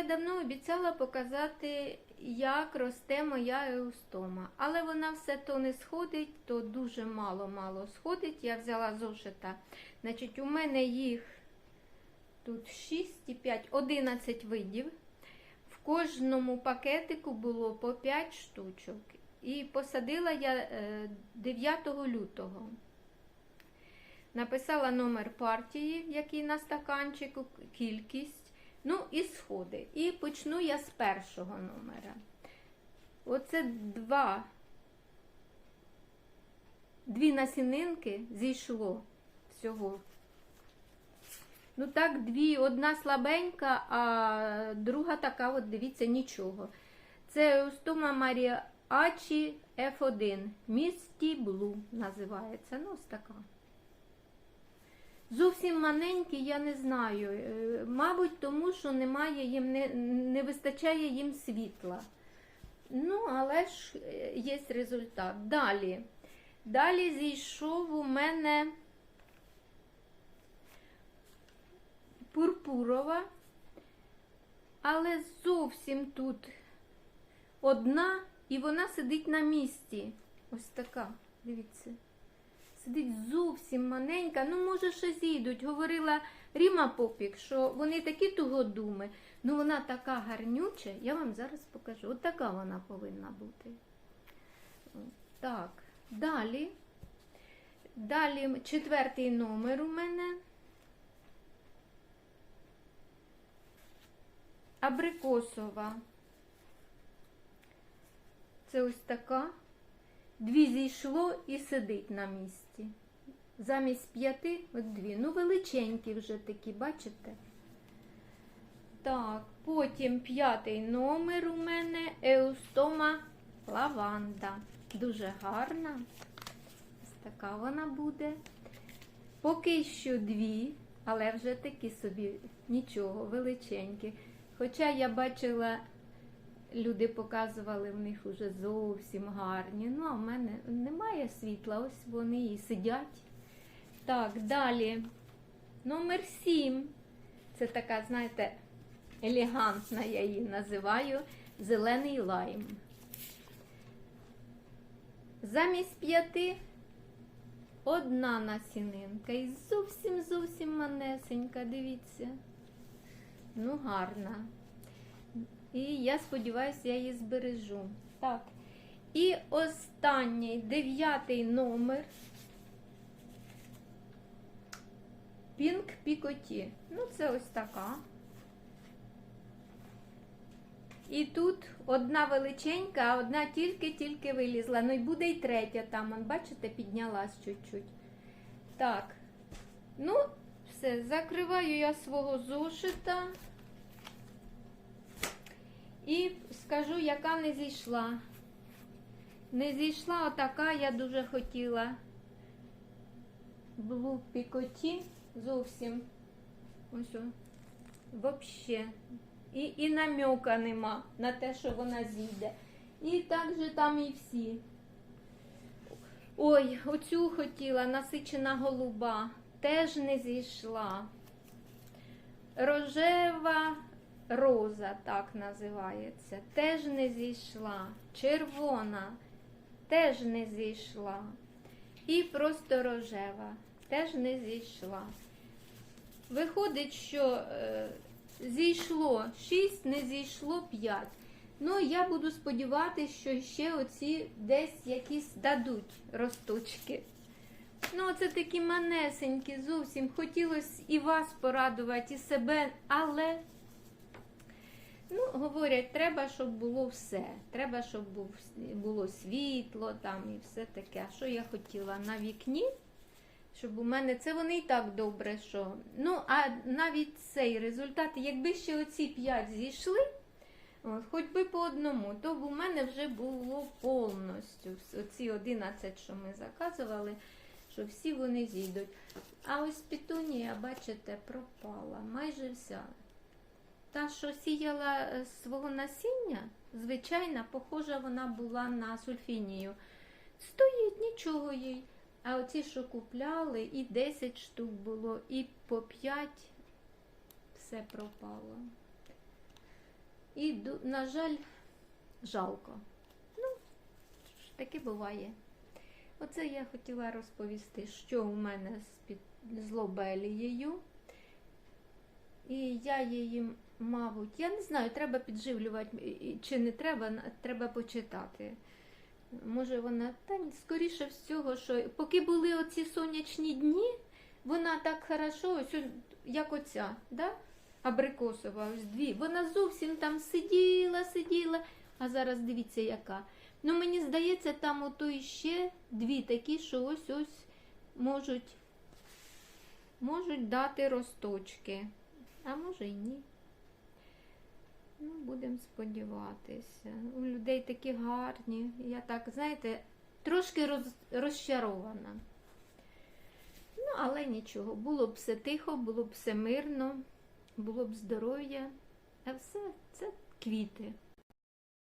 я давно обіцяла показати, як росте моя еустома. Але вона все то не сходить, то дуже мало-мало сходить. Я взяла зошита. Значить, у мене їх тут 6 і 5, 11 видів. В кожному пакетику було по 5 штучок. І посадила я е, 9 лютого. Написала номер партії, який на стаканчику, кількість, ну і сходи. І почну я з першого номера. Оце два, дві насінинки зійшло всього. Ну так, дві, одна слабенька, а друга така, от дивіться, нічого. Це Еустома Марія Ачі F1. Місті Блу називається. Ну, ось така. Зовсім маленькі, я не знаю. Е, Мабуть, тому що немає їм, не, не вистачає їм світла. Ну, але ж е, є результат. Далі. Далі зійшов у мене пурпурова, але зовсім тут одна, і вона сидить на місці. Ось така, дивіться. Сидить зовсім маленька. Ну, може, ще зійдуть. Говорила Ріма Попік, що вони такі тугодуми. Ну, вона така гарнюча, я вам зараз покажу. От така вона повинна бути. Так, далі. Далі четвертий номер у мене. Абрикосова. Це ось така. Дві зійшло і сидить на місці. Замість п'яти, от дві. Ну, величенькі вже такі, бачите? Так, потім п'ятий номер у мене Еустома лаванда. Дуже гарна. Ось така вона буде. Поки що дві, але вже такі собі нічого, величенькі. Хоча я бачила люди показували в них уже зовсім гарні. Ну, а в мене немає світла, ось вони і сидять. Так, далі. Номер 7. Це така, знаєте, елегантна, я її називаю зелений лайм. Замість п'яти одна насінинка. І зовсім зовсім манесенька, дивіться. Ну, гарна. І я сподіваюся, я її збережу. Так. І останній дев'ятий номер. Пінк Пікоті. Ну, це ось така. І тут одна величенька, а одна тільки-тільки вилізла. Ну і буде і третя там, он, бачите, піднялась чуть-чуть. Так. Ну, все, закриваю я свого зошита. І скажу, яка не зійшла. Не зійшла отака, я дуже хотіла. Блу пікоті зовсім. Ось о. Вообще. І, і намека нема на те, що вона зійде. І так же там і всі. Ой, оцю хотіла, насичена голуба. Теж не зійшла. Рожева роза, так називається, теж не зійшла. Червона теж не зійшла. І просто рожева теж не зійшла. Виходить, що е, зійшло 6, не зійшло 5. Ну, я буду сподіватися, що ще оці десь якісь дадуть росточки. Ну, це такі манесенькі, зовсім хотілося і вас порадувати, і себе, але Ну, говорять, треба, щоб було все. Треба, щоб було світло там і все таке. А що я хотіла на вікні? Щоб у мене це вони і так добре, що. Ну, а навіть цей результат, якби ще оці 5 зійшли, от, хоч би по одному, то б у мене вже було повністю. Оці 11, що ми заказували, що всі вони зійдуть. А ось пітунія, бачите, пропала майже вся. Та, що сіяла е, свого насіння, звичайна, похожа вона була на сульфінію. Стоїть нічого їй. А оці, що купляли, і 10 штук було, і по 5 все пропало. І, на жаль, жалко. Ну, таке буває. Оце я хотіла розповісти, що у мене з, під, з лобелією. І я її, мабуть, я не знаю, треба підживлювати чи не треба, треба почитати. Може вона, та скоріше всього, що поки були оці сонячні дні, вона так хорошо, ось як оця, да? абрикосова, ось дві. Вона зовсім там сиділа, сиділа, а зараз дивіться, яка. Ну, мені здається, там ото іще дві такі, що ось ось можуть, можуть дати росточки. А може й ні. Ну, будемо сподіватися. У людей такі гарні. Я так, знаєте, трошки роз, розчарована. Ну, але нічого, було б все тихо, було б все мирно, було б здоров'я, а все це квіти.